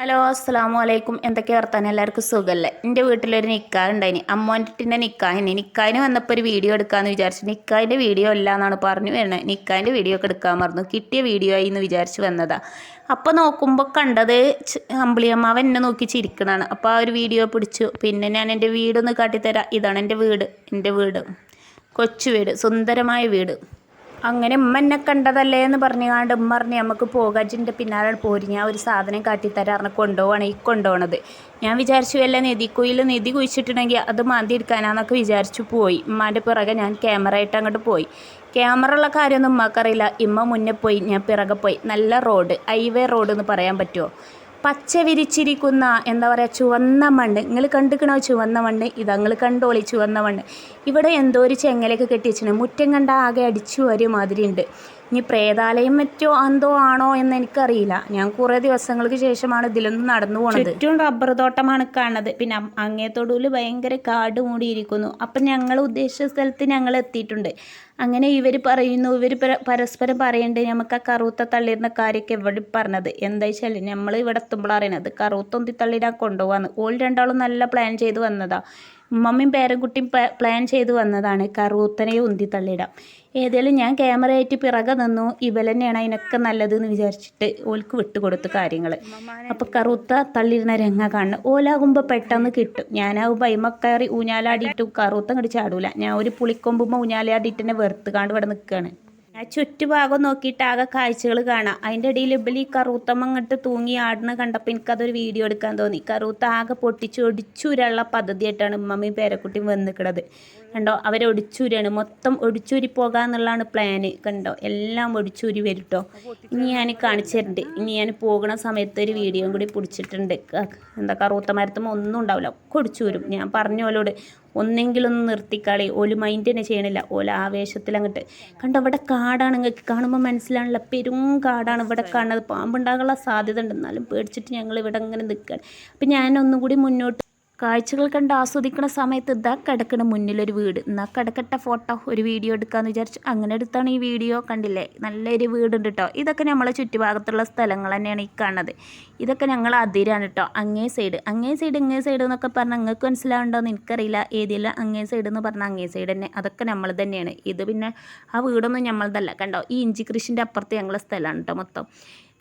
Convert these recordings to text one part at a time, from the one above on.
Hello അസ്സാം വലൈക്കും എന്തൊക്കെ വർത്താനം? എല്ലാവർക്കും സുഖമല്ലേ എന്റെ വീട്ടിലൊരു നിക്കാഹ് ഉണ്ടായിന് അമ്മോന്റെ നിക്കാഹിന് നിക്കാഹിന് വന്നപ്പോൾ ഒരു വീഡിയോ എടുക്കാമെന്ന് വിചാരിച്ചു. നിക്കാഹിന്റെ വീഡിയോ ഇല്ല എന്നാണ് പറഞ്ഞു വരുന്നത് നിക്കാഹിന്റെ വീഡിയോ ഒക്കെ എടുക്കാൻ മറന്നു. കിട്ടിയ വീഡിയോ ആയി എന്ന് വിചാരിച്ച് വന്നതാ. അപ്പോൾ നോക്കുമ്പോൾ കണ്ടത് അമ്പിളിയമ്മാവൻ എന്നെ നോക്കി ചിരിക്കണതാണ് അപ്പോൾ ആ ഒരു വീഡിയോ പിടിച്ചു. പിന്നെ ഞാൻ എന്റെ വീടൊന്ന് കാട്ടിത്തരാം. ഇതാണ് എന്റെ വീട്. എന്റെ വീട്. കൊച്ചു വീട്. സുന്ദരമായ വീട്. അങ്ങനെ ഉമ്മ എന്നെ കണ്ടതല്ലേ എന്ന് പറഞ്ഞുകൊണ്ട് ഉമ്മ പറഞ്ഞ് നമുക്ക് പോകാജിന്റെ പിന്നാലെ പോരി. ഞാൻ ഒരു സാധനം കാട്ടിത്തരാറിന് കൊണ്ടുപോവാണ് ഈ കൊണ്ടുപോകണത് ഞാൻ വിചാരിച്ചു വല്ല നിധിക്കുയിൽ നിധി കുഴിച്ചിട്ടുണ്ടെങ്കിൽ അത് മാന്തി എടുക്കാനാന്നൊക്കെ വിചാരിച്ചു പോയി. ഉമ്മാന്റെ പിറകെ ഞാൻ ക്യാമറ ആയിട്ട് അങ്ങോട്ട് പോയി. ക്യാമറ ഉള്ള കാര്യമൊന്നും ഉമ്മക്കറിയില്ല. ഇമ്മ മുന്നേ പോയി ഞാൻ പിറകെ പോയി. നല്ല റോഡ് ഹൈവേ റോഡ് എന്ന് പറയാൻ പറ്റുമോ? പച്ച വിരിച്ചിരിക്കുന്ന എന്താ പറയുക ചുവന്ന മണ്ണ്. നിങ്ങൾ കണ്ടുക്കണോ ചുവന്ന മണ്ണ്? ഇതാ കണ്ടോളി ചുവന്ന മണ്ണ്. ഇവിടെ എന്തോ ഒരു ചെങ്ങലൊക്കെ കെട്ടി വെച്ചിട്ടുണ്ട് മുറ്റം കണ്ട ആകെ അടിച്ചു ഒരു മാതിരി ഉണ്ട് ഇനി പ്രേതാലയം മറ്റോ എന്തോ ആണോ എന്ന് എനിക്കറിയില്ല. ഞാൻ കുറേ ദിവസങ്ങൾക്ക് ശേഷമാണ് ഇതിലൊന്നും നടന്നു പോണത്. ചുറ്റും റബ്ബർ തോട്ടമാണ് കാണുന്നത്. പിന്നെ അം- അങ്ങേത്തോടൂൽ ഭയങ്കര കാട് മൂടിയിരിക്കുന്നു. അപ്പം ഞങ്ങൾ ഉദ്ദേശിച്ച സ്ഥലത്ത് ഞങ്ങൾ എത്തിയിട്ടുണ്ട്. അങ്ങനെ ഇവർ പറയുന്നു ഇവർ പരസ്പരം പറയേണ്ടത് നമുക്ക് ആ കറുത്ത തള്ളിയിരുന്ന കാര്യമൊക്കെ ഇവിടെ പറഞ്ഞത്? എന്താ വെച്ചാൽ നമ്മൾ ഇവിടെ എത്തുമ്പോൾ അറിയണത്. കറുത്തൊന്തി തള്ളിയിടാൻ കൊണ്ടുപോകാന്ന്. ഓൾ രണ്ടാളും നല്ല പ്ലാൻ ചെയ്ത് വന്നതാ. ഉമ്മമ്മയും പേരൻകുട്ടിയും പ്ലാൻ ചെയ്ത് വന്നതാണ് കറൂത്തനെയും ഉന്തി തള്ളിയിടാം ഏതായാലും ഞാൻ ക്യാമറ ആയിട്ട് പിറകെ നിന്നു. ഇവലെന്നെയാണ് അതിനൊക്കെ നല്ലതെന്ന് വിചാരിച്ചിട്ട് ഓൽക്ക് വിട്ടുകൊടുത്തു കാര്യങ്ങൾ അപ്പോൾ കറുത്ത തള്ളിയിരുന്ന രംഗ കാണുന്നു ഓലാകുമ്പോൾ പെട്ടെന്ന് കിട്ടും. ഞാനാകുമ്പോൾ അയിമക്കയറി ഊഞ്ഞാലാടിയിട്ട് കറുത്ത അങ്ങോട്ട് ചാടൂല. ഞാൻ ഒരു പുളിക്കൊമ്പുമ്പോൾ ഊഞ്ഞാലാടിയിട്ട് തന്നെ വെറുത്ത് കാണ്ട് ഇവിടെ നിൽക്കുകയാണ് ആ ചുറ്റുഭാഗം നോക്കിയിട്ട് ആകെ കാഴ്ചകൾ കാണാം. അതിന്റെ ഇടയിൽ ഇബലി കറൂത്തമ്മ അങ്ങോട്ട് തൂങ്ങി ആടുന്ന കണ്ടപ്പോൾ എനിക്കതൊരു വീഡിയോ എടുക്കാൻ തോന്നി. കറൂത്ത ആകെ പൊട്ടിച്ചൊടിച്ചുരുള്ള പദ്ധതിയായിട്ടാണ് ഉമ്മമ്മയും പേരക്കുട്ടിയും വന്നിക്കണത്. കണ്ടോ? അവരെ ഒടിച്ചൂരിയാണ് മൊത്തം ഒടിച്ചൂരി പോകാന്നുള്ളതാണ് പ്ലാന് കണ്ടോ? എല്ലാം ഒടിച്ചൂരി വരും കേട്ടോ ഇനി ഞാൻ കാണിച്ചിട്ടുണ്ട് ഇനി ഞാൻ പോകുന്ന സമയത്ത് ഒരു വീഡിയോയും കൂടി പിടിച്ചിട്ടുണ്ട്. എന്താ കറുത്ത മരത്തുമ്പോൾ ഒന്നും ഉണ്ടാവില്ല. കൊടിച്ചൂരും ഞാൻ പറഞ്ഞ ഓലോട് ഒന്നെങ്കിലും ഒന്ന് നിർത്തിക്കളി. ഓൽ മൈൻഡ് തന്നെ ചെയ്യണില്ല. ഓല ആവേശത്തിൽ അങ്ങോട്ട്. കണ്ടോ? ഇവിടെ കാടാണ് നിങ്ങൾക്ക് കാണുമ്പോൾ മനസ്സിലാണല്ലോ. പെരും കാടാണ് ഇവിടെ കാണുന്നത്. പാമ്പുണ്ടാകാനുള്ള സാധ്യത ഉണ്ട്. എന്നാലും പേടിച്ചിട്ട് ഞങ്ങൾ ഇവിടെ ഇങ്ങനെ നിൽക്കുകയാണ് അപ്പം ഞാൻ ഒന്നും കൂടി മുന്നോട്ട് കാഴ്ചകൾ കണ്ട് ആസ്വദിക്കുന്ന സമയത്ത് ഇതാ കിടക്കണ മുന്നിലൊരു വീട്. എന്നാ കിടക്കട്ട ഫോട്ടോ ഒരു വീഡിയോ എടുക്കാമെന്ന് വിചാരിച്ചു അങ്ങനെ എടുത്താണ് ഈ വീഡിയോ കണ്ടില്ലേ? നല്ലൊരു വീടുണ്ട് കേട്ടോ ഇതൊക്കെ നമ്മളെ ചുറ്റുഭാഗത്തുള്ള സ്ഥലങ്ങൾ തന്നെയാണ് ഈ കാണുന്നത്. ഇതൊക്കെ ഞങ്ങൾ അതിരാണ് കേട്ടോ അങ്ങേ സൈഡ് അങ്ങേ സൈഡ് ഇങ്ങേ സൈഡ് എന്നൊക്കെ പറഞ്ഞാൽ നിങ്ങൾക്ക് മനസ്സിലാവുണ്ടോയെന്ന് എനിക്കറിയില്ല. ഏതില്ല അങ്ങേ സൈഡ് എന്ന് പറഞ്ഞാൽ അങ്ങേ സൈഡ് തന്നെ. അതൊക്കെ നമ്മൾ തന്നെയാണ്. ഇത് പിന്നെ ആ വീടൊന്നും നമ്മളതല്ല കണ്ടോ? ഈ ഇഞ്ചി കൃഷിന്റെ അപ്പുറത്ത് ഞങ്ങളുടെ സ്ഥലമാണ് കേട്ടോ മൊത്തം.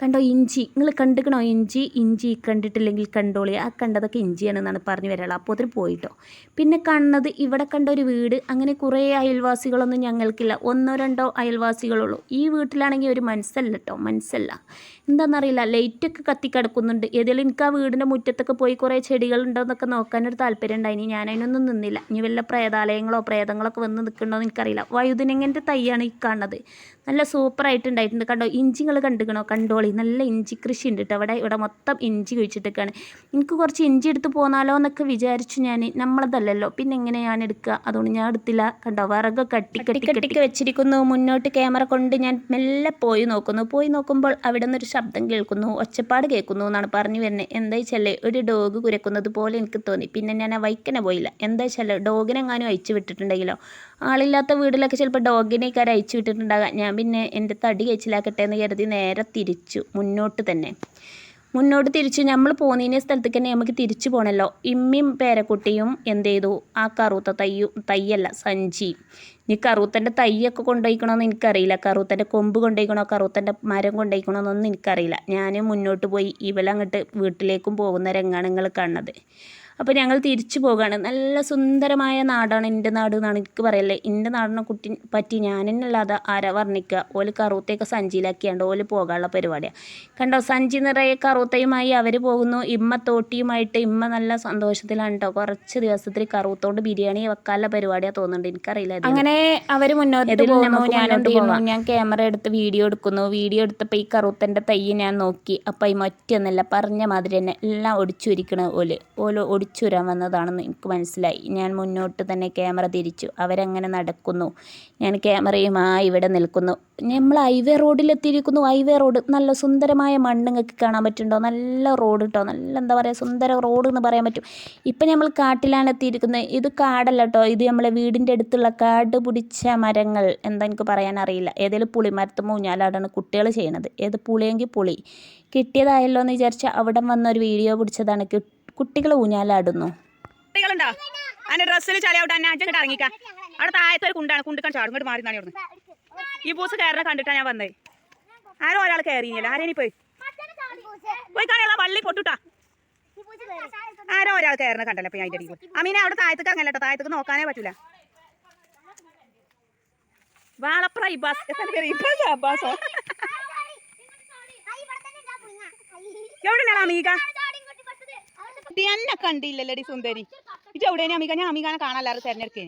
കണ്ടോ ഇഞ്ചി? നിങ്ങൾ കണ്ടിക്കണോ ഇഞ്ചി? ഇഞ്ചി കണ്ടിട്ടില്ലെങ്കിൽ കണ്ടോളി. ആ കണ്ടതൊക്കെ ഇഞ്ചിയാണെന്നാണ് പറഞ്ഞു വരാൾ. അപ്പോൾ അതിന് പോയിട്ടോ. പിന്നെ കണ്ണത് ഇവിടെ കണ്ട ഒരു വീട്. അങ്ങനെ കുറേ അയൽവാസികളൊന്നും ഞങ്ങൾക്കില്ല. ഒന്നോ രണ്ടോ അയൽവാസികളുള്ളൂ. ഈ വീട്ടിലാണെങ്കിൽ ഒരു മനസ്സല്ല കേട്ടോ മനസ്സല്ല. എന്താണെന്നറിയില്ല ലൈറ്റൊക്കെ കത്തിക്കിടക്കുന്നുണ്ട്. ഏതെങ്കിലും എനിക്ക് ആ വീടിന്റെ മുറ്റത്തൊക്കെ പോയി കുറേ ചെടികളുണ്ടോയെന്നൊക്കെ നോക്കാനൊരു താല്പര്യം ഉണ്ടായിനി ഞാൻ അതിനൊന്നും നിന്നില്ല. ഇനി വല്ല പ്രേതാലയങ്ങളോ പ്രേതങ്ങളൊക്കെ വന്ന് നിൽക്കണ്ടോ എന്ന് എനിക്കറിയില്ല. വഴുതിനങ്ങന്റെ തൈയാണ് ഈ കാണുന്നത്. നല്ല സൂപ്പറായിട്ടുണ്ടായിട്ടുണ്ട്. കണ്ടോ? ഇഞ്ചിങ്ങൾ കണ്ടുക്കണോ? കണ്ടോളി. നല്ല ഇഞ്ചി കൃഷി ഉണ്ട് കേട്ടോ അവിടെ ഇവിടെ മൊത്തം ഇഞ്ചി കുഴിച്ചിട്ടൊക്കെയാണ് എനിക്ക് കുറച്ച് ഇഞ്ചി എടുത്ത് പോന്നാലോ എന്നൊക്കെ വിചാരിച്ചു ഞാൻ. നമ്മളതല്ലല്ലോ. പിന്നെ എങ്ങനെ ഞാൻ എടുക്കുക അതുകൊണ്ട് ഞാൻ എടുത്തില്ല. കണ്ടോ? വിറക് കട്ടി കട്ടി കട്ടിക്ക് വെച്ചിരിക്കുന്നു. മുന്നോട്ട് ക്യാമറ കൊണ്ട് ഞാൻ മെല്ലെ പോയി നോക്കുന്നു. പോയി നോക്കുമ്പോൾ അവിടെ നിന്നൊരു ശബ്ദം കേൾക്കുന്നു ഒച്ചപ്പാട് കേൾക്കുന്നു എന്നാണ് പറഞ്ഞു വരുന്നത്. എന്താ വെച്ചാൽ ഒരു ഡോഗ് കുരക്കുന്നത് പോലെ എനിക്ക് തോന്നി. പിന്നെ ഞാൻ ആ വൈക്കനെ പോയില്ല. എന്താ വെച്ചാൽ ഡോഗിനെങ്ങാനും അയച്ചു വിട്ടിട്ടുണ്ടെങ്കിലോ? ആളില്ലാത്ത വീട്ടിലൊക്കെ ചിലപ്പോൾ ഡോഗിനെ കാര്യം അയച്ചു വിട്ടിട്ടുണ്ടാകാം. ഞാൻ പിന്നെ എന്റെ തടി കഴിച്ചിലാക്കട്ടെ എന്ന് കരുതി നേരെ തിരിച്ചു. മുന്നോട്ട് തന്നെ. മുന്നോട്ട് തിരിച്ചു. നമ്മൾ പോകുന്നതിന്റെ സ്ഥലത്തേക്ക് തന്നെ നമുക്ക് തിരിച്ചു പോകണമല്ലോ ഇമ്മിയും പേരക്കുട്ടിയും എന്ത് ചെയ്തു ആ കറുത്ത തയ്യും തയ്യല്ല സഞ്ചി. ഇനി കറുത്തന്റെ തയ്യൊക്കെ കൊണ്ടുപോയിക്കണമെന്ന് എനിക്കറിയില്ല. കറുത്തന്റെ കൊമ്പ് കൊണ്ടുപോയിക്കണോ കറുത്തന്റെ മരം കൊണ്ടുപോയിക്കണോ എന്നൊന്നും എനിക്കറിയില്ല. ഞാൻ മുന്നോട്ട് പോയി ഇവലങ്ങോട്ട് വീട്ടിലേക്കും പോകുന്ന രംഗാണ് നിങ്ങൾ കാണുന്നത് അപ്പോൾ ഞങ്ങൾ തിരിച്ചു പോകുകയാണ് നല്ല സുന്ദരമായ നാടാണ് എന്റെ നാട് എന്നാണ് എനിക്ക് പറയല്ലേ. എന്റെ നാടിനെ കുട്ടി പറ്റി ഞാൻ തന്നെ അല്ലാതെ ആരാ വർണിക്കുക? ഓൽ കറുത്തയൊക്കെ സഞ്ചിയിലാക്കിയാണ്ട് ഓൽ പോകാനുള്ള പരിപാടിയാണ് കണ്ടോ സഞ്ചി നിറയെ കറുത്തയുമായി അവർ പോകുന്നു. ഇമ്മ തോട്ടിയുമായിട്ട് ഇമ്മ നല്ല സന്തോഷത്തിലാണ് കേട്ടോ കുറച്ച് ദിവസത്തിൽ കറുത്തോണ്ട് ബിരിയാണി വെക്കാനുള്ള പരിപാടിയാണ് തോന്നുന്നുണ്ട്. എനിക്കറിയില്ല അങ്ങനെ അവർ മുന്നോട്ട് പോകുന്നു. ഞാൻ ഞാൻ ക്യാമറ എടുത്ത് വീഡിയോ എടുക്കുന്നു. വീഡിയോ എടുത്തപ്പോൾ ഈ കറുത്തന്റെ തൈ ഞാൻ നോക്കി. അപ്പോൾ ഈ മറ്റൊന്നല്ല പറഞ്ഞ മാതിരി തന്നെ എല്ലാം ഒടിച്ചുരിക്കണ ഓൽ. ഓൽ ഒടിച്ചു പിടിച്ചുരാൻ വന്നതാണെന്ന് എനിക്ക് മനസ്സിലായി. ഞാൻ മുന്നോട്ട് തന്നെ ക്യാമറ തിരിച്ചു. അവരങ്ങനെ നടക്കുന്നു. ഞാൻ ക്യാമറയുമായി ഇവിടെ നിൽക്കുന്നു. നമ്മൾ ഹൈവേ റോഡിലെത്തിയിരിക്കുന്നു. Highway road. നല്ല സുന്ദരമായ മണ്ണ് നിങ്ങൾക്ക് കാണാൻ പറ്റുന്നുണ്ടോ? നല്ല റോഡ് കേട്ടോ നല്ല എന്താ പറയുക സുന്ദര റോഡ് എന്ന് പറയാൻ പറ്റും. ഇപ്പം നമ്മൾ കാട്ടിലാണ് എത്തിയിരിക്കുന്നത്. ഇത് കാടല്ല കേട്ടോ ഇത് നമ്മളെ വീടിന്റെ അടുത്തുള്ള കാട് പിടിച്ച മരങ്ങൾ എന്താ എനിക്ക് പറയാൻ അറിയില്ല. ഏതെങ്കിലും പുളിമരത്ത് മൂഞ്ഞാലാടാണ് കുട്ടികൾ ചെയ്യുന്നത് ഏത് പുളിയെങ്കിൽ പുളി. കിട്ടിയതായല്ലോ എന്ന് വിചാരിച്ചാൽ അവിടെ വന്നൊരു വീഡിയോ പിടിച്ചതാണ്. കുട്ടികൾ ഊഞ്ഞാലാടുന്നു. കുട്ടികളുണ്ടോ? അതിന്റെ ഡ്രസ്സിൽ ചളിയാവട്ടെ അവിടെ താഴത്തെ ഒരു കുണ്ടാണ് കുണ്ടിക്കാൻ ചാടും. ഇങ്ങോട്ട് മാറി അവിടുന്ന് ഈ ബൂസ് കയറിനെ കണ്ടിട്ടാ ഞാൻ വന്നേ. ആരും ഒരാൾ കയറിയില്ല? ആരേനി പോയി? പോയി കാണുള്ള വള്ളി പൊട്ടുട്ടാ. ആരോ ഒരാൾ കയറണ കണ്ടല്ലോ ഇപ്പൊ ഞാൻ അതിന്റെ അടിയിൽ അമീനെ അവിടെ താഴത്തേക്ക് അങ്ങനെ കേട്ടോ താഴത്തേക്ക് നോക്കാനേ പറ്റൂല. വാളപ്ര ഇബാസ് എത്ര പേര്? ഇബാസ് എവിടെയാണ് അമീക? ഇത് എന്നെ കണ്ടില്ലല്ലേടി സുന്ദരി. ഇത് എവിടെയാണ് അമീക? ഞാൻ അമികാനെ കാണാല്ലാറ് തെരഞ്ഞെടുക്കേ.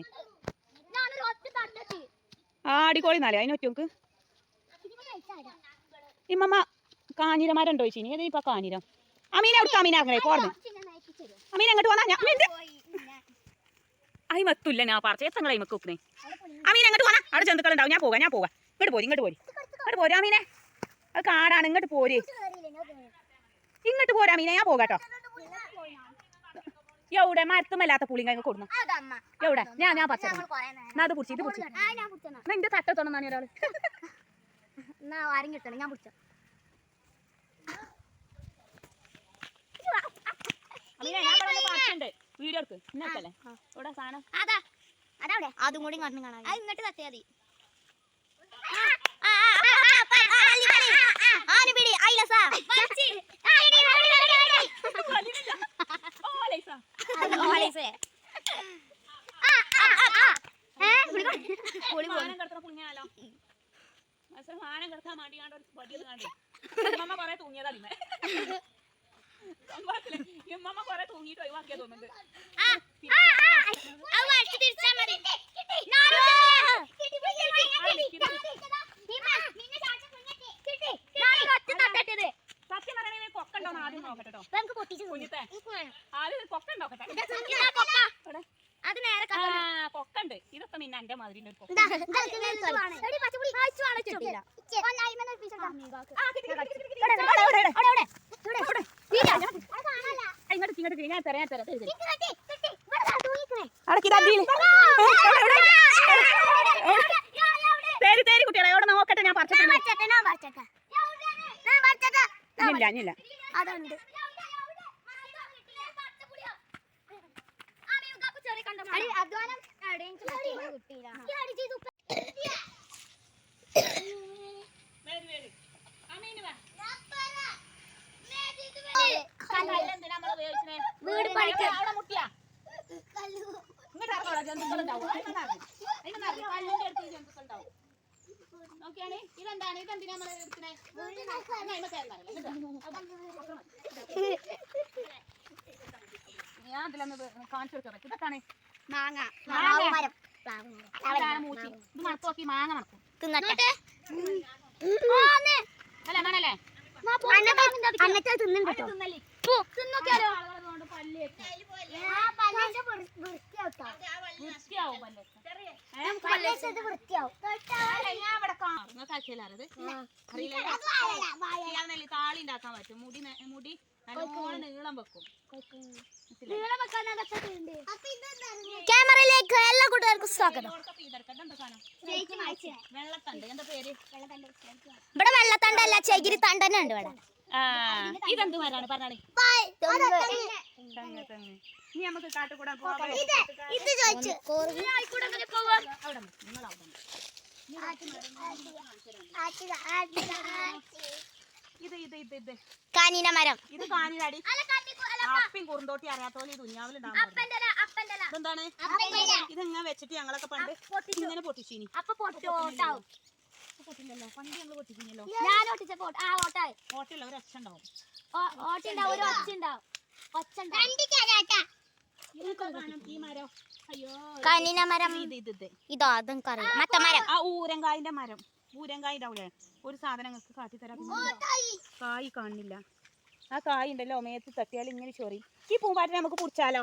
ആടിക്കോളി നാലേ അതിനൊറ്റക്ക് ഇമ്മമ്മ കാഞ്ഞിരമാരം ഉണ്ടോ ഏതാ ഇപ്പൊ കാഞ്ഞിരം? അമീന അവിടെ അമീന അങ്ങനെ പോർന്ന് അമീന അങ്ങോട്ട് വന്നാ ഞാൻ അയി മത്തില്ല ഞാൻ പറച്ച. എത്ര അയിമക്ക് മക്ക് വെക്കുന്നേ അമീന അങ്ങോട്ട് വന്നാ. അവിടെ ജന്തുക്കൾ ഉണ്ടാവും ഞാൻ പോകാം ഞാൻ പോകാം. ഇങ്ങോട്ട് പോരി ഇങ്ങോട്ട് പോരി. ഇങ്ങോട്ട് പോരാ അമീനെ. അത് കാടാണ് ഇങ്ങോട്ട് പോരി. ഇങ്ങോട്ട് പോരാ അമീനെ. ഞാൻ പോകാട്ടോ എവിടെ? മരത്തുമല്ലാത്ത പുളിങ്കായ കൊടുന്നു. എവിടെ? ഞാൻ ഞാൻ പച്ച അത് പിടിച്ച് ഇത് പിടിച്ച്. എന്റെ തട്ടത്തോണെന്നാണ് ഒരാൾ. ആരും കിട്ടണം ഞാൻ പിടിച്ചോ. വീഡിയോ എടുക്ക്. ഇന്നത്തല്ലേ ഇവിടെ സാധനം? അതാ. കൂടി കാണാൻ. ഇങ്ങോട്ട് തട്ടിയാ മതി ആനുപിടി ഐലസ ഓ ലൈസ മാനം കിടക്കുന്ന പുണ്യാലോ പക്ഷെ മാനം കിടക്കാൻ വേണ്ടി കണ്ട ഒരു വടിയത് കണ്ടു ഇമ്മമ്മ കൊറേ തൂങ്ങിയതാ ഇമ്മ സംഭവത്തിൽ ഇമ്മമ്മ കൊറേ തൂങ്ങിയിട്ട് ഒഴിവാക്കിയാ തോന്നുന്നുണ്ട് സത്യം പറയണേ കൊക്കുണ്ടോ ആദ്യം നോക്കട്ടെ കേട്ടോ കുഞ്ഞിത്തെ ആദ്യം കൊക്കുണ്ടോക്കട്ടെ ഇവിടെ. അത് നേരെ ആ കൊക്കുണ്ട് ഇതൊക്കെ പിന്നെ എന്റെ മാതിരി ഒരു കൊക്ക ആ, ഇങ്ങോട്ട് ഇങ്ങോട്ട് തിരി, ഞാൻ തരാം ഞാൻ തരാം തരും, തരും. അടക്കിതാ അടിയിൽ. തേരി തേരി കുട്ടികളെ എവിടെ നോക്കട്ടെ ഞാൻ പറിച്ചിട്ടുണ്ട് ഇല്ല ഇല്ല അതുണ്ട് അധ്വാനം? വീട് പണിക്ക്. അവിടെ മുട്ടിയാ? ഇങ്ങോട്ട് ഇറങ്ങ് ഇവിടെ, ജന്തുക്കളുണ്ടാവും. അതിനൊന്ന് ഇറങ്ങ്. അതിനൊന്ന് ഇറങ്ങ്. കല്ലിന്റെ അടുത്ത് ജന്തുക്കൾ ജന്തുക്കളുണ്ടാവും. നോക്കിയാണി? ഇതെന്താണ്? ഇതെന്തിനാ നമ്മൾ എടുക്കണേ. ഞാൻ അതിലൊന്ന് കാണിച്ചു കൊടുക്കാം ഇതൊക്കെയാണ്? മാങ്ങ. മാങ്ങ. മൂച്ചി. ഇത് മണത്ത് നോക്കി മാങ്ങ മണക്കും. തിന്നട്ടെ. അല്ലേ? തിന്നല്ലേ? തിന്നോക്കിയാലോ? താളി ഉണ്ടാക്കാൻ പറ്റും. മുടി മുടി നല്ലോണം നീളം വെക്കും. ക്യാമറയിലേക്ക് എല്ലാ കൂട്ടുകാർക്കും സ്വാഗതം? വെള്ളത്തണ്ട്. എന്താ പേര്? ഇവിടെ വെള്ളത്തണ്ടല്ല ചകിരി തണ്ടന്നെ ഉണ്ട് ഇവിടെ ഇതെന്ത് മരാണ് തെങ്ങ്. ഇനി നമുക്ക് കാട്ടുകൂടാൻ പോവാം. ഇത് ഇത് ഇത് ഇത് ഇത്. കാനീന മരം. ഇത് കാനീനടി. അപ്പിയും കുറുന്തോട്ടി അറിയാത്തോലെ ഈ ദുഞ്ഞാവിലുണ്ടാവും ഇതെന്താണ്? ഇതെങ്ങനെ വെച്ചിട്ട് ഞങ്ങളൊക്കെ പണ്ട് ഇങ്ങനെ പൊട്ടിച്ചിനി. അപ്പൊ പൊട്ടോട്ടാവും പൊട്ടില്ലല്ലോ പണ്ട് ഞങ്ങൾ പൊട്ടിക്കുന്നല്ലോ ഞാൻ ഒട്ടിച്ച ആ ഓട്ടായി. ഓട്ടില്ല ഒരു ഒച്ച ഉണ്ടാവും. ഓട്ടുണ്ടാവും ഒരു ഒച്ച ഉണ്ടാവും. ഒച്ച അയ്യോ കനിന മരം ഇത് അതും കറിയാം മത്ത മരം ആ ഊരങ്കായിന്റെ മരം ഊരങ്കായിന്റെ അവിടെ ഒരു സാധനം നിങ്ങൾക്ക് കാട്ടിത്തരാം കായ് കാണില്ല ആ കായ് ഉണ്ടല്ലോ മേത്ത് തട്ടിയാൽ ഇങ്ങനെ ചൊറി ഈ പൂമ്പാറ്റ നമുക്ക് പിടിച്ചാലോ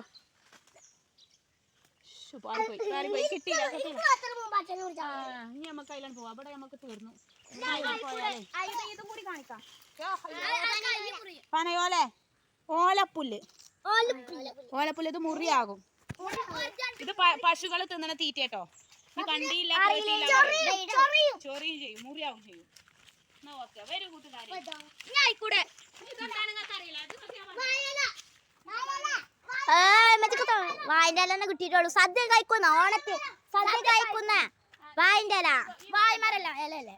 ഇനി നമുക്ക് അതിലാണ് പോവാം അവിടെ നമുക്ക് തീർന്നു ഇതും കൂടി കാണിക്കാം പനയോലെ ഓലപ്പുല്ല് ഓലപ്പുല്ല്. ഇത് മുറിയാകും. ഇത് പശുകൾ തിന്നണ തീറ്റ കേട്ടോ ഇത് കണ്ടിയില്ല ചൊറിയും ചെയ്യും മുറിയാവും ചെയ്യും. വരൂ കൂട്ടുകാരെ. വായിന്റെ ഇല കിട്ടിയിട്ടുള്ളൂ. സദ്യ കഴിക്കുന്ന ഓണത്ത് സദ്യ കഴിക്കുന്ന വായിന്റെ ഇല. വായ്മരല്ല ഇലല്ലേ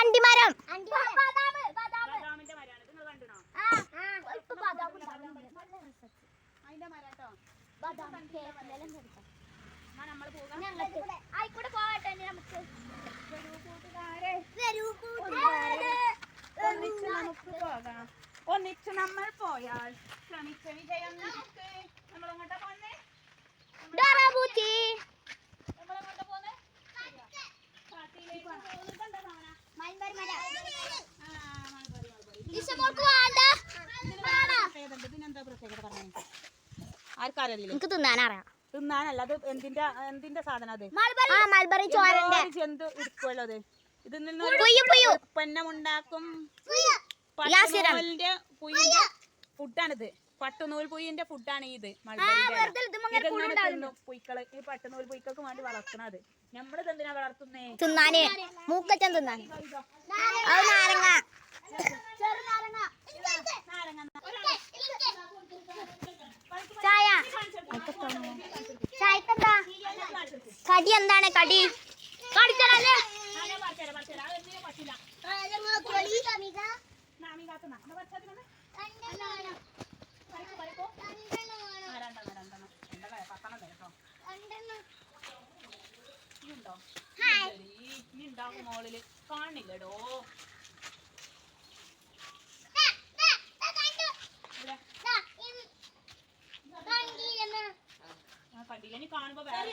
അണ്ടിമരം ബദാമിന്റെ മരാണ് ഇത് നിങ്ങൾ കണ്ടിനോ അതിന്റെ മരാട്ടോ എന്നാ നമ്മൾ പോകാം ആയിക്കൂടെ പോകട്ടെ നമുക്ക് ഒന്നിച്ച് നമുക്ക് പോകാം ഒന്നിച്ച് നമ്മൾ പോയാൽ ശ്രമിച്ച വിജയം നമുക്ക് നമ്മളെങ്ങോട്ടാ പോന്നേ ഡോറാബൂച്ചി നമ്മളെങ്ങോട്ടാ പോന്നേ കാട്ടിലേക്ക് പോകുന്നുണ്ടോ സാധനം? ആ, മൾബറി, മൾബറി. പ്രത്യേകത ഉണ്ട്. ഇതിനെന്താ പ്രത്യേകത പറഞ്ഞേ ആർക്കറിയില്ല എനിക്ക് തിന്നാനറിയാം. തിന്നാനല്ല അത് എന്തിന്റെ എന്തിന്റെ സാധനം അത്? മൽബറി ചോരന്റെ എന്ത് ഇരിക്കുമല്ലോ അത്? ഇതിൽ നിന്ന്. ഉൽപ്പന്നമുണ്ടാക്കും. പട്ടുനൂലിന്റെ പുയ്യിന്റെ ഫുഡാണിത്. പട്ടുനൂൽ പുയിന്റെ ഫുഡാണ് ഇത് പുയ്ക്കൾ? ഈ പട്ടുനൂൽ പുയ്ക്കൾക്ക് വേണ്ടി വളർത്തണത്. നമ്മളിത് എന്തിനാ വളർത്തുന്നേ? തിന്നാന്. മൂക്കച്ചൻ തിന്നാൻ നാരങ്ങ. നാരങ്ങ. ചായ. ചായക്കെന്താ? കടി എന്താണ് കടി? കടിച്ചല്ലേ ഉണ്ടാവും മോളിൽ? കാണില്ലടോ. കണ്ടില്ല ഇനി കാണുമ്പോ വേറെ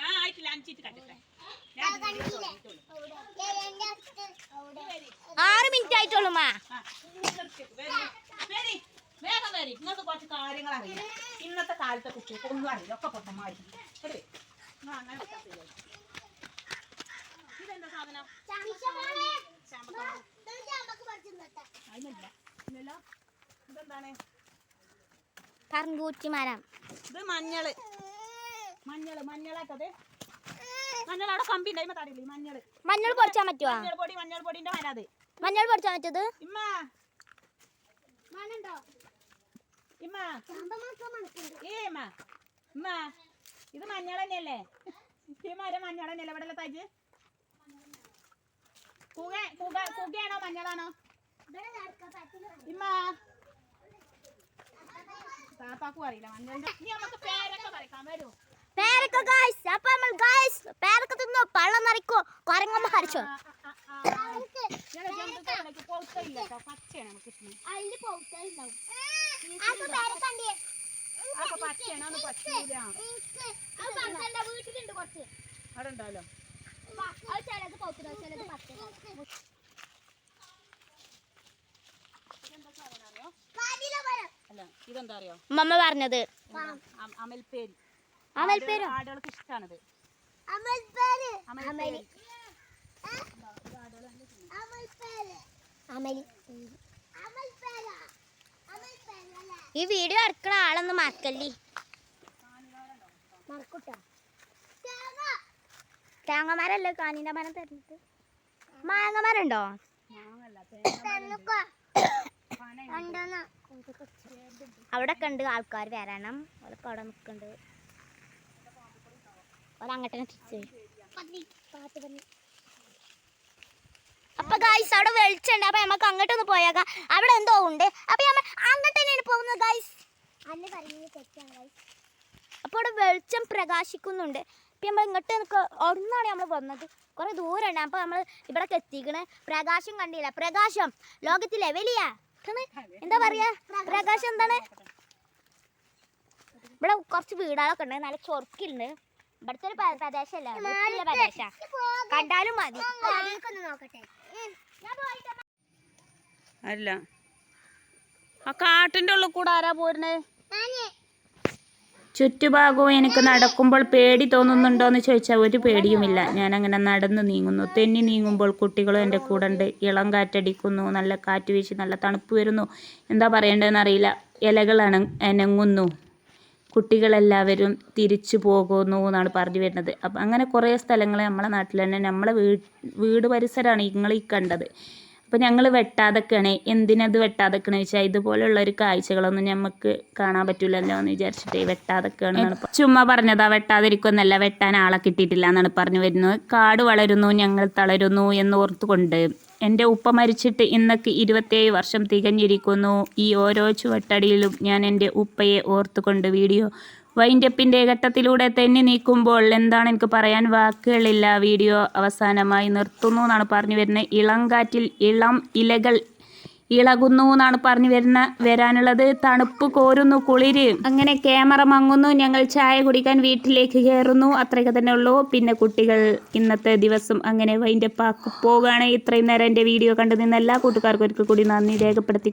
ആ ആയിട്ടില്ല. അഞ്ചിട്ട് കണ്ടിട്ടെ. ആറ് മിനിറ്റ് ആയിട്ടുള്ളൂ മാ. വേഗം വരി. നിങ്ങൾക്ക് കുറച്ച് കാര്യങ്ങൾ അറിയില്ല. ഇന്നത്തെ കാലത്തെ കുട്ടികൾക്ക് ഒന്നും അറിയില്ല. ഒക്കെ പൊട്ടന്മാരി. ഇതെന്താ സാധനം? ഇതെന്താണ്? കറങ്കൂറ്റി മരം ഇത് മഞ്ഞൾ. മഞ്ഞൾ മഞ്ഞളാക്കത് മഞ്ഞൾ അവിടെ കമ്പി ഉണ്ടായി തടിയില്ല മഞ്ഞൾ. മഞ്ഞൾ പൊടിച്ചാൻ പറ്റുമോ മഞ്ഞൾ പൊടി മഞ്ഞൾ പൊടിന്റെ മരാത് മഞ്ഞൾ പൊടിച്ചാൻ പറ്റത്? ഇമ്മ. ഇമ്മ. ഏ ഇമ്മ. ഇമ്മ. ഇത് മഞ്ഞൾ തന്നെയല്ലേ? ഈ മരം മഞ്ഞൾ തന്നെയല്ലേ? ഇവിടെ തജ് കുക കുക കുകയാണോ മഞ്ഞളാണോ? ഇമ്മ. താത്താക്കും അറിയില്ല. പേരൊക്കെ ഗായ്സ് അപ്പൊ നമ്മൾ ഗായ്സ് പേരക്ക തിന്നു? പള്ളം നിറയ്ക്കോ കൊരങ്ങമ്മ ഹരിച്ചോ വീട്ടിലുണ്ട് കുറച്ച്. അവിടെ ഉണ്ടാവല്ലോ. അത് ചിലത് പൗത്തിനോ ചിലത് പത്ത് അല്ല ഇതെന്താ അറിയോ മമ്മ പറഞ്ഞത് ആടുകൾക്ക് അമൽപേര് അമലി ഈ വീഡിയോ എടുക്കണ ആളൊന്നും മറക്കല്ലേ? തേങ്ങമാരല്ലേ കാനിന്റെ മരം തരുന്നത് മാങ്ങമരണ്ടോ മാങ്ങല്ല ഒക്കെ ഉണ്ട് ആൾക്കാർ വരണം. അവരൊക്കെ അവിടെ നിൽക്കുന്നുണ്ട് അവരങ്ങോട്ട് തന്നെ തിരിച്ചു. അപ്പൊ ഗൈസ് അവിടെ വെളിച്ചുണ്ട് അപ്പൊ നമുക്ക് അങ്ങോട്ടൊന്ന് പോയേക്കാം. അവിടെ എന്തോ ഉണ്ട്. അപ്പൊ നമ്മൾ അങ്ങോട്ട് തന്നെയാണ് പോകുന്നത് ഗൈസ് അപ്പൊ അവിടെ വെളിച്ചം പ്രകാശിക്കുന്നുണ്ട്. അപ്പൊ നമ്മൾ ഇങ്ങോട്ട് നിൽക്കുക ഒന്നാണ് നമ്മൾ വന്നത്. കുറെ ദൂരമുണ്ട്. അപ്പൊ നമ്മൾ ഇവിടൊക്കെ എത്തിക്കണേ. പ്രകാശം കണ്ടില്ല. പ്രകാശം ലോകത്തിലെ വലിയ എന്താണ്? എന്താ പറയാ? പ്രകാശം എന്താണ്? ഇവിടെ കുറച്ച് വീടുകളൊക്കെ ഉണ്ട്. നല്ല ചൊറുക്കുണ്ട് ഇവിടുത്തെ ഒരു പ്ര- പ്രദേശമല്ല വൃത്തിയുള്ള പ്രദേശ. കണ്ടാലും മതി. നോക്കട്ടെ. അല്ല. ആ കാട്ടിന്റെ ഉള്ളിൽ കൂടെ ആരാ പോരുന്നേ? ചുറ്റുഭാഗവും എനിക്ക് നടക്കുമ്പോൾ പേടി തോന്നുന്നുണ്ടോ എന്ന് ചോദിച്ചാൽ ഒരു പേടിയുമില്ല. ഞാൻ അങ്ങനെ നടന്നു നീങ്ങുന്നു. തെന്നി നീങ്ങുമ്പോൾ കുട്ടികളും എന്റെ കൂടെ ഉണ്ട്. ഇളം കാറ്റടിക്കുന്നു. നല്ല കാറ്റ് വീശി നല്ല തണുപ്പ് വരുന്നു. എന്താ പറയേണ്ടതെന്ന് അറിയില്ല. ഇലകൾ അണ അനങ്ങുന്നു. കുട്ടികളെല്ലാവരും തിരിച്ചു പോകുന്നു എന്നാണ് പറഞ്ഞു വരുന്നത്. അപ്പം അങ്ങനെ കുറേ സ്ഥലങ്ങൾ നമ്മളെ നാട്ടിൽ തന്നെ നമ്മളെ വീട് വീട് പരിസരമാണ് നിങ്ങൾ ഈ കണ്ടത്. അപ്പോൾ ഞങ്ങൾ വെട്ടാതൊക്കെയാണ് എന്തിനത് വെട്ടാതൊക്കെയാണ് വെച്ചാൽ ഇതുപോലുള്ള ഒരു കാഴ്ചകളൊന്നും നമുക്ക് കാണാൻ പറ്റില്ലല്ലോ എന്ന് വിചാരിച്ചിട്ട് വെട്ടാതൊക്കെയാണ് ചുമ്മാ പറഞ്ഞതാ വെട്ടാതിരിക്കുമെന്നല്ല വെട്ടാൻ ആളെ കിട്ടിയിട്ടില്ല എന്നാണ് പറഞ്ഞു വരുന്നത്. കാട് വളരുന്നു ഞങ്ങൾ തളരുന്നു എന്ന് ഓർത്തുകൊണ്ട് എന്റെ ഉപ്പ മരിച്ചിട്ട് ഇന്നക്ക് ഇരുപത്തേഴ് വർഷം തികഞ്ഞിരിക്കുന്നു. ഈ ഓരോ ചുവട്ടടിയിലും ഞാൻ എന്റെ ഉപ്പയെ ഓർത്തുകൊണ്ട് വീഡിയോ വൈൻഡപ്പിന്റെ ഘട്ടത്തിലൂടെ തെന്നി നീക്കുമ്പോൾ എന്താണ് എനിക്ക് പറയാൻ വാക്കുകളില്ല. വീഡിയോ അവസാനമായി നിർത്തുന്നു എന്നാണ് പറഞ്ഞു വരുന്നത്. ഇളങ്കാറ്റിൽ ഇളം ഇലകൾ ഇളകുന്നു എന്നാണ് പറഞ്ഞു വരുന്ന വരാനുള്ളത്. തണുപ്പ് കോരുന്നു കുളിര്. അങ്ങനെ ക്യാമറ മങ്ങുന്നു. ഞങ്ങൾ ചായ കുടിക്കാൻ വീട്ടിലേക്ക് കയറുന്നു. അത്രയൊക്കെ തന്നെ ഉള്ളൂ. പിന്നെ കുട്ടികൾ ഇന്നത്തെ ദിവസം അങ്ങനെ വൈന്റെ പാക്ക് പോകുകയാണ് ഇത്രയും നേരം എന്റെ വീഡിയോ കണ്ടു എല്ലാ കൂട്ടുകാർക്കും ഒരിക്കൽ കൂടി നന്ദി രേഖപ്പെടുത്തി